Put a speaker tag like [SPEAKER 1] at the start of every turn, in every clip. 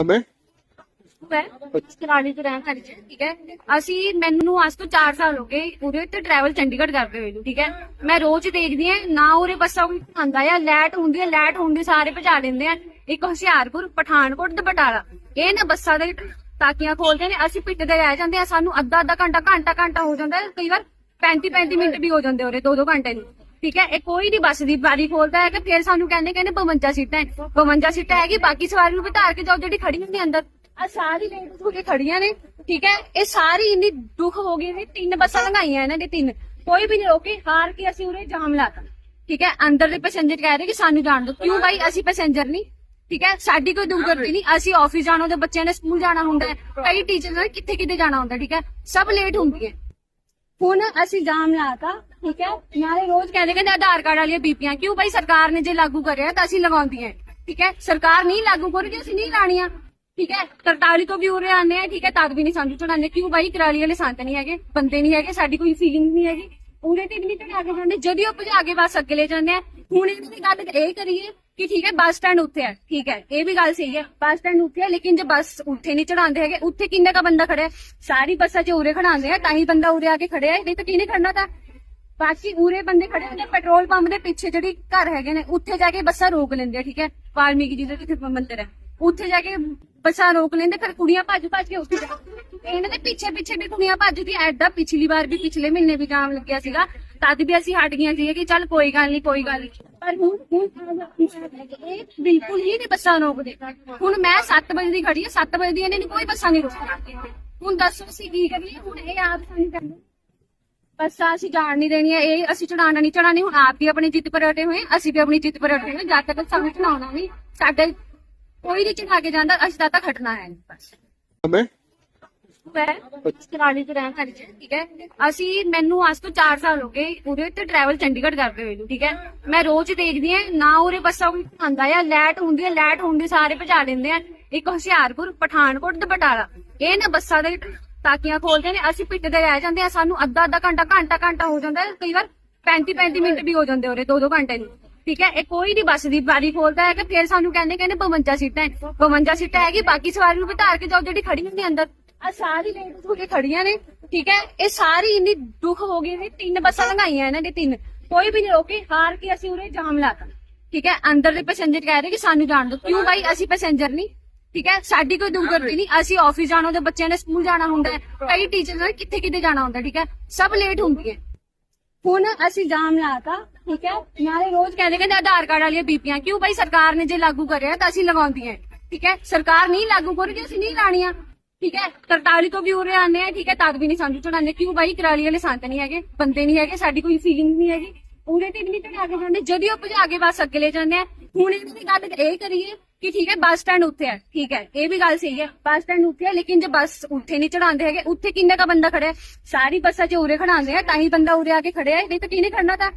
[SPEAKER 1] ਮੈਂ?
[SPEAKER 2] ਹੈ ਤੋਂ ਰਹਿਣ ਵਾਲੀ ਹੈ, ਠੀਕ ਹੈ? ਅਸੀਂ ਮੈਨੂੰ ਅੱਜ ਤੋਂ 4 ਸਾਲ ਹੋ ਗਏ, ਉਰੇ ਤੇ ਟਰੈਵਲ ਚੰਡੀਗੜ੍ਹ ਕਰਦੇ ਹੋਏ ਨੂੰ, ਠੀਕ ਹੈ? ਮੈਂ ਰੋਜ਼ ਦੇਖਦੀ ਆ ਨਾ ਉਰੇ ਬੱਸਾਂ ਕੋਈ ਆਂਦਾ ਆ ਲੈਟ ਹੁੰਦੀ ਹੈ ਲੈਟ ਹੁੰਦੀ ਸਾਰੇ ਭਜਾ ਲੈਂਦੇ ਆ। ਇੱਕ ਹੁਸ਼ਿਆਰਪੁਰ, ਪਠਾਨਕੋਟ ਤੇ ਬਟਾਲਾ। ਇਹ ਨਾ ਬੱਸਾਂ ਦੇ ਤਾਕੀਆਂ ਖੋਲਦੇ ਨੇ, ਅਸੀਂ ਪਿੱਟ ਦੇ ਰਹਿ ਜਾਂਦੇ ਆ, ਸਾਨੂੰ ਅੱਧਾ ਅੱਧਾ ਘੰਟਾ ਘੰਟਾ ਘੰਟਾ ਹੋ ਜਾਂਦਾ ਹੈ ਕਈ ਵਾਰ 35 35 ਮਿੰਟ ਵੀ ਹੋ ਜਾਂਦੇ ਉਰੇ ਦੋ ਦੋ ਘੰਟੇ ਨੂੰ। ਠੀਕ ਹੈ? ਇਹ ਕੋਈ ਨਹੀਂ ਬੱਸ ਦੀ ਬਾਰੀ ਖੋਲਦਾ ਹੈ ਕਿ ਫਿਰ ਸਾਨੂੰ ਕਹਿੰਦੇ ਕਹਿੰਦੇ 52 ਸੀਟਾਂ ਹੈ। 52 ਸੀਟਾਂ ਹੈਗੀ, ਬਾਕੀ ਸਵਾਰੀ ਨੂੰ ਵੀ ਕੇ ਜਾਓ ਜਿਹੜੀ ਖੜੀਆਂ ਨੇ ਅੰਦਰ। ਆ ਸਾਰੀ ਲੇਡੀਜ਼ ਹੋ ਕੇ ਖੜੀਆਂ ਨੇ, ਠੀਕ ਹੈ? ਇਹ ਸਾਰੀ ਇੰਨੀ ਦੁੱਖ ਹੋ ਗਈ ਨੇ ਤਿੰਨ ਬੱਸਾਂ ਲੰਘਾਈਆਂ ਇਹਨਾਂ ਨੇ ਤਿੰਨ। ਕੋਈ ਵੀ ਨਹੀਂ ਰੋਕੀ, ਹਾਰ ਕੇ ਅਸੀਂ ਉਰੇ ਜਾਮ ਲਾਤਾ ਠੀਕ ਹੈ? ਅੰਦਰ ਦੇ ਪੈਸੇਂਜਰ ਕਹਿ ਰਹੇ ਕਿ ਸਾਨੂੰ ਜਾਣ ਦਿਓ। ਕਿਉਂ ਭਾਈ ਅਸੀਂ ਪੈਸੇਂਜਰ ਨਹੀਂ ਠੀਕ ਹੈ? ਸਾਡੀ ਕੋਈ ਦੁਰਗਤੀ ਨਹੀਂ ਅਸੀਂ ਆਫਿਸ ਜਾਣਾ ਹੁੰਦਾ ਬੱਚਿਆਂ ਨੇ ਸਕੂਲ ਜਾਣਾ ਹੁੰਦਾ ਕਈ ਟੀਚਰ ਨੇ ਕਿੱਥੇ ਕਿੱਥੇ ਜਾਣਾ ਹੁੰਦਾ, ਠੀਕ ਹੈ? ਸਭ ਲੇਟ ਹੁੰਦੀ ਹੈ। ਹੁਣ ਅਸੀਂ ਜਾਮ ਲਾਤਾ, ਠੀਕ ਹੈ? ਨਾਲੇ ਰੋਜ਼ ਕਹਿੰਦੇ ਕਹਿੰਦੇ ਆਧਾਰ ਕਾਰਡ ਵਾਲੀਆਂ ਬੀਪੀਆਂ ਕਿਉਂ ਭਾਈ ਸਰਕਾਰ ਨੇ ਜੇ ਲਾਗੂ ਕਰਿਆ ਤਾਂ ਅਸੀਂ ਲਗਾਉਂਦੀਆਂ, ਠੀਕ ਹੈ? ਸਰਕਾਰ ਨਹੀਂ ਲਾਗੂ ਕਰੇਗੀ ਅਸੀਂ ਨਹੀਂ ਲਾਣੀਆਂ, ਠੀਕ ਹੈ? ਤਰਤਾਲੀ ਤੋਂ ਵੀ ਉਰੇ ਆਉਂਦੇ ਆ, ਠੀਕ ਹੈ? ਤਦ ਵੀ ਨਹੀਂ ਸਾਨੂੰ ਚੜਾਉਂਦੇ, ਕਿਉਂ ਭਾਈ ਕਰਾਲੀ ਵਾਲੇ ਸੰਤ ਨਹੀਂ ਹੈਗੇ, ਬੰਦੇ ਨਹੀਂ ਹੈਗੇ, ਸਾਡੀ ਕੋਈ ਫੀਲਿੰਗ ਨਹੀਂ ਹੈਗੀ। ਉਰੇ ਤੇ ਵੀ ਨਹੀਂ ਚੜਾ ਕੇ ਜਾਂਦੇ ਜਦੋਂ ਉਹ ਭਜਾ ਕੇ ਬਸ ਅੱਗੇ ਲੈ ਜਾਂਦੇ ਆ, ਹੁਣ ਇਹਨਾਂ ਦੀ ਗੱਲ ਇਹ ਕਰੀਏ ਕਿ ਠੀਕ ਹੈ ਬੱਸ ਸਟੈਂਡ ਉੱਥੇ ਹੈ ਠੀਕ ਹੈ। ਇਹ ਵੀ ਗੱਲ ਸਹੀ ਹੈ ਬੱਸ ਸਟੈਂਡ ਉੱਥੇ ਹੈ ਲੇਕਿਨ ਜੇ ਬੱਸ ਉੱਥੇ ਨਹੀਂ ਚੜਾਉਂਦੇ ਹੈਗੇ ਉੱਥੇ ਕਿੰਨੇ ਦਾ ਬੰਦਾ ਖੜਿਆ ਹੈ? ਸਾਰੀ ਬੱਸਾਂ 'ਚ ਉਰੇ ਖੜਾਉਂਦੇ ਆ ਤਾਂ ਹੀ ਬੰਦਾ ਉਰੇ ਆ ਕੇ ਖੜਿਆ ਹੈ ਨਹੀਂ ਤਾਂ ਕਿਹਨੇ ਖੜਨਾ ਤਾਂ? ਬਾਕੀ ਉਰੇ ਬੰਦੇ ਖੜੇ ਹੁੰਦੇ ਆ, ਪੈਟਰੋਲ ਪੰਪ ਦੇ ਪਿੱਛੇ ਜਿਹੜੀ ਘਰ ਹੈਗੇ ਨੇ ਉੱਥੇ ਜਾ ਕੇ ਬੱਸਾਂ ਰੋਕ ਲੈਂਦੇ ਆ ਠੀਕ ਹੈ? ਵਾਲਮੀਕੀ ਜੀ ਦਾ ਜਿੱਥੇ ਮੰਦਿਰ ਹੈ ਉੱਥੇ ਜਾ ਕੇ ਬੱਸਾਂ ਰੋਕ ਲੈਂਦੇ ਫਿਰ ਕੁੜੀਆਂ ਭੱਜ ਭੱਜ ਕੇ ਉੱਥੇ ਜਾ ਇਹਨਾਂ ਦੇ ਪਿੱਛੇ ਪਿੱਛੇ ਵੀ ਕੁੜੀਆਂ ਭੱਜਦੀ ਐਡਾ ਪਿਛਲੀ ਵਾਰ ਵੀ ਪਿਛਲੇ ਮਹੀਨੇ ਵੀ ਜਾਮ ਲੱਗਿਆ ਸੀਗਾ ਤਦ ਵੀ ਅਸੀਂ ਹਟ ਗਈਆਂ ਸੀ ਕਿ ਚੱਲ ਕੋਈ ਗੱਲ ਨਹੀਂ ਕੋਈ ਗੱਲ ਨਹੀਂ। ਪਰ ਹੁਣ ਇਹ ਬਿਲਕੁਲ ਹੀ ਨਹੀਂ ਬੱਸਾਂ ਰੋਕਦੇ। ਹੁਣ ਮੈਂ 7 ਵਜੇ ਦੀ ਖੜੀ ਹਾਂ 7 ਵਜੇ ਦੀ ਇਹਨੇ ਨੀ ਕੋਈ ਬੱਸਾਂ ਨਹੀਂ ਰੋਕਦੀ ਹੁਣ ਦੱਸੋ ਅਸੀਂ ਕੀ ਕਰੀਏ? ਹੁਣ ਇਹ ਆਪ ਸਾਨੂੰ ਕਹਿੰਦੇ ਬੱਸਾਂ ਅਸੀਂ ਜਾਣ ਨਹੀਂ ਦੇਣੀਆਂ, ਇਹ ਅਸੀਂ ਚੜਾਉਣਾ ਨਹੀਂ ਚੜਾਣੀ ਹੁਣ ਆਪ ਵੀ ਆਪਣੀ ਜਿੱਤ ਪਰ ਅਟੇ ਹੋਏ ਅਸੀਂ ਵੀ ਆਪਣੀ ਜਿੱਤ ਪਰ ਅਟੇ ਹੋਏ ਜਦ ਤੱਕ ਸਾਨੂੰ ਚੜਾਉਣਾ ਨਹੀਂ। ਸਾਡੇ ਕੋਈ ਨਹੀਂ ਚੜਾ ਕੇ ਜਾਂਦਾ, ਅਸੀਂ ਤਾਂ ਤੱਕ ਹੈ। ਬਸ ਰਹਿਣ ਵਾਲੀ ਹੈ ਠੀਕ ਹੈ। ਅਸੀਂ ਮੈਨੂੰ ਅੱਜ ਤੋਂ 4 ਸਾਲ ਹੋ ਗਏ ਉਰੇ ਤੇ ਟਰੈਵਲ ਚੰਡੀਗੜ੍ਹ ਕਰਦੇ ਹੋਏ ਨੂੰ ਠੀਕ ਹੈ। ਮੈਂ ਰੋਜ਼ ਦੇਖਦੀ ਆ ਨਾ ਉਰੇ ਬੱਸਾਂ ਕੋਈ ਆਂਦਾ ਆ ਲੈਟ ਹੁੰਦੀ ਹੈ ਲੈਟ ਹੁੰਦੀ ਸਾਰੇ ਭਜਾ ਲੈਂਦੇ ਆ ਇੱਕ ਹੁਸ਼ਿਆਰਪੁਰ ਪਠਾਨਕੋਟ ਤੇ ਬਟਾਲਾ। ਇਹ ਨਾ ਬੱਸਾਂ ਦੇ ਤਾਕੀਆਂ ਖੋਲਦੇ ਨੇ ਅਸੀਂ ਪਿੱਟਦੇ ਰਹਿ ਜਾਂਦੇ ਆ ਸਾਨੂੰ ਅੱਧਾ ਅੱਧਾ ਘੰਟਾ ਘੰਟਾ ਘੰਟਾ ਹੋ ਜਾਂਦਾ ਹੈ। ਕਈ ਵਾਰ 35 35 ਮਿੰਟ ਵੀ ਹੋ ਜਾਂਦੇ ਉਰੇ ਦੋ ਦੋ ਘੰਟੇ ਨੂੰ ਠੀਕ ਹੈ। ਇਹ ਕੋਈ ਨਹੀਂ ਬੱਸ ਦੀ ਬਾਰੀ ਖੋਲਦਾ ਹੈ ਕਿ ਫਿਰ ਸਾਨੂੰ ਕਹਿੰਦੇ ਕਹਿੰਦੇ 52 ਸੀਟਾਂ ਹੈ। 52 ਸੀਟਾਂ ਹੈਗੀ ਬਾਕੀ ਸਵਾਰੀ ਨੂੰ ਵੀ ਧਾਰ ਕੇ ਜਾਓ ਜਿਹੜੀ ਖੜੀਆਂ ਨੇ ਅੰਦਰ। ਆ ਸਾਰੀ ਲੇਡੀਜ਼ ਹੋ ਕੇ ਖੜੀਆਂ ਨੇ, ਠੀਕ ਹੈ? ਇਹ ਸਾਰੀ ਇੰਨੀ ਦੁੱਖ ਹੋ ਗਈ ਨੇ ਤਿੰਨ ਬੱਸਾਂ ਲੰਘਾਈਆਂ ਇਹਨਾਂ ਨੇ ਤਿੰਨ। ਕੋਈ ਵੀ ਨਹੀਂ ਰੋਕੀ, ਹਾਰ ਕੇ ਅਸੀਂ ਉਰੇ ਜਾਮ ਲਾਤਾ ਠੀਕ ਹੈ? ਅੰਦਰ ਦੇ ਪੈਸੇਂਜਰ ਕਹਿ ਰਹੇ ਕਿ ਸਾਨੂੰ ਜਾਣ ਦਿਓ। ਕਿਉਂ ਭਾਈ ਅਸੀਂ ਪੈਸੇਂਜਰ ਨਹੀਂ। ਠੀਕ ਹੈ? ਸਾਡੀ ਕੋਈ ਦੁਰਗਤੀ ਨਹੀਂ। ਅਸੀਂ ਆਫਿਸ ਜਾਣਾ ਹੁੰਦਾ, ਬੱਚਿਆਂ ਨੇ ਸਕੂਲ ਜਾਣਾ ਹੁੰਦਾ ਹੈ ਕਈ ਟੀਚਰ ਨੇ ਕਿੱਥੇ ਕਿੱਥੇ ਜਾਣਾ ਹੁੰਦਾ, ਠੀਕ ਹੈ? ਸਭ ਲੇਟ ਹੁੰਦੀ ਹੈ। ਹੁਣ ਅਸੀਂ ਜਾਮ ਲਾਤਾ ਠੀਕ ਹੈ? ਨਾਲੇ ਰੋਜ਼ ਕਹਿੰਦੇ ਕਹਿੰਦੇ ਆਧਾਰ ਕਾਰਡ ਵਾਲੀਆਂ ਬੀਪੀਆਂ, ਕਿਉਂ ਭਾਈ ਸਰਕਾਰ ਨੇ ਜੇ ਲਾਗੂ ਕਰਿਆ ਤਾਂ ਅਸੀਂ ਲਗਾਉਂਦੀਆਂ। ਠੀਕ ਹੈ? ਸਰਕਾਰ ਨਹੀਂ ਲਾਗੂ ਕਰੇਗੀ ਅਸੀਂ ਨਹੀਂ ਲਾਣੀਆਂ। ਠੀਕ ਹੈ ਕਰਤਾਲੀ ਤੋਂ ਵੀ ਉਰੇ ਆਉਂਦੇ ਆ ਠੀਕ ਹੈ ਤਦ ਵੀ ਨਹੀਂ ਸਾਨੂੰ ਚੜਾਉਂਦੇ ਕਿਉਂ ਭਾਈ ਕਰਾਲੀ ਵਾਲੇ ਸੰਤ ਨਹੀਂ ਹੈਗੇ ਬੰਦੇ ਨਹੀਂ ਹੈਗੇ ਸਾਡੀ ਕੋਈ ਫੀਲਿੰਗ ਨਹੀਂ ਹੈਗੀ ਉਰੇ ਤੇ ਵੀ ਨਹੀਂ ਚੜਾ ਕੇ ਜਾਂਦੇ ਜਦੋਂ ਉਹ ਭਜਾ ਕੇ ਬਸ ਅੱਗੇ ਲੈ ਜਾਂਦੇ ਆ ਹੁਣ ਇਹਨਾਂ ਦੀ ਗੱਲ ਇਹ ਕਰੀਏ ਕਿ ਠੀਕ ਹੈ ਬੱਸ ਸਟੈਂਡ ਉੱਥੇ ਹੈ ਠੀਕ ਹੈ ਇਹ ਵੀ ਗੱਲ ਸਹੀ ਹੈ ਬੱਸ ਸਟੈਂਡ ਉੱਥੇ ਹੈ ਲੇਕਿਨ ਜੇ ਬੱਸ ਉੱਥੇ ਨਹੀਂ ਚੜਾਉਂਦੇ ਹੈਗੇ ਉੱਥੇ ਕਿੰਨੇ ਦਾ ਬੰਦਾ ਖੜਿਆ ਹੈ? ਸਾਰੀ ਬੱਸਾਂ 'ਚ ਉਰੇ ਖੜਾਉਂਦੇ ਆ ਤਾਂ ਹੀ ਬੰਦਾ ਉਰੇ ਆ ਕੇ ਖੜਿਆ ਹੈ ਨਹੀਂ ਤਾਂ ਕਿਹਨੇ ਖੜਨਾ ਤਾਂ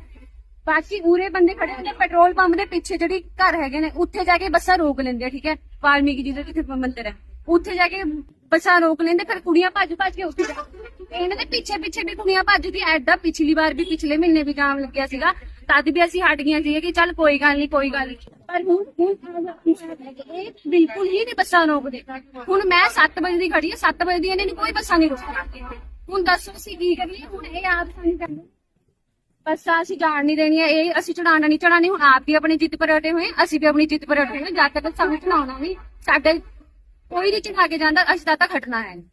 [SPEAKER 2] ਬਾਕੀ ਉਰੇ ਬੰਦੇ ਖੜੇ ਹੁੰਦੇ ਆ, ਪੈਟਰੋਲ ਪੰਪ ਦੇ ਪਿੱਛੇ ਜਿਹੜੀ ਘਰ ਹੈਗੇ ਨੇ ਉੱਥੇ ਜਾ ਕੇ ਬੱਸਾਂ ਰੋਕ ਲੈਂਦੇ ਆ ਠੀਕ ਹੈ ਵਾਲਮੀਕੀ ਜੀ ਦਾ ਬੱਸਾਂ ਰੋਕ ਲੈਂਦੇ, ਫਿਰ ਕੁੜੀਆਂ ਭੱਜ ਭੱਜ ਕੇ ਉੱਥੇ ਜਾ ਇਹਨਾਂ ਦੇ ਪਿੱਛੇ ਪਿੱਛੇ ਵੀ ਕੁੜੀਆਂ ਭੱਜਦੀ ਐਡਾ ਪਿਛਲੀ ਵਾਰ ਵੀ ਪਿਛਲੇ ਮਹੀਨੇ ਵੀ ਜਾਮ ਲੱਗਿਆ ਸੀਗਾ। ਤਦ ਵੀ ਅਸੀਂ ਹਟ ਗਈਆਂ ਸੀ ਕਿ ਚੱਲ ਕੋਈ ਗੱਲ ਨਹੀਂ, ਕੋਈ ਗੱਲ ਨਹੀਂ। ਪਰ ਹੁਣ ਹੁਣ ਇਹ ਬਿਲਕੁਲ ਹੀ ਨਹੀਂ ਬੱਸਾਂ ਰੋਕਦੇ। ਹੁਣ ਮੈਂ 7 ਵਜੇ ਦੀ ਖੜੀ ਹਾਂ 7 ਵਜੇ ਦੀ ਇਹਨੇ ਨੀ ਕੋਈ ਬੱਸਾਂ ਨਹੀਂ ਰੋਕਦੀ ਹੁਣ ਦੱਸੋ ਅਸੀਂ ਕੀ ਕਰੀਏ? ਹੁਣ ਇਹ ਆਪ ਸਾਨੂੰ ਕਹਿੰਦੇ ਬੱਸਾਂ ਅਸੀਂ ਜਾਣ ਨਹੀਂ ਦੇਣੀਆਂ। ਇਹ ਅਸੀਂ ਚੜਾਉਣਾ ਨਹੀਂ ਚੜਾਣੀ ਹੁਣ ਆਪ ਵੀ ਆਪਣੀ ਜਿੱਤ ਪਰ ਅਟੇ ਹੋਏ, ਅਸੀਂ ਵੀ ਆਪਣੀ ਜਿੱਤ ਪਰ ਅਟੇ ਹੋਏ। ਜਦ ਤੱਕ ਸਾਨੂੰ ਚੜਾਉਣਾ ਨਹੀਂ, ਸਾਡੇ ਕੋਈ ਨਹੀਂ ਚੜਾ ਕੇ ਜਾਂਦਾ ਅਸੀਂ ਤਾਂ ਤੱਕ ਹਟਣਾ ਹੈ। ਬਸ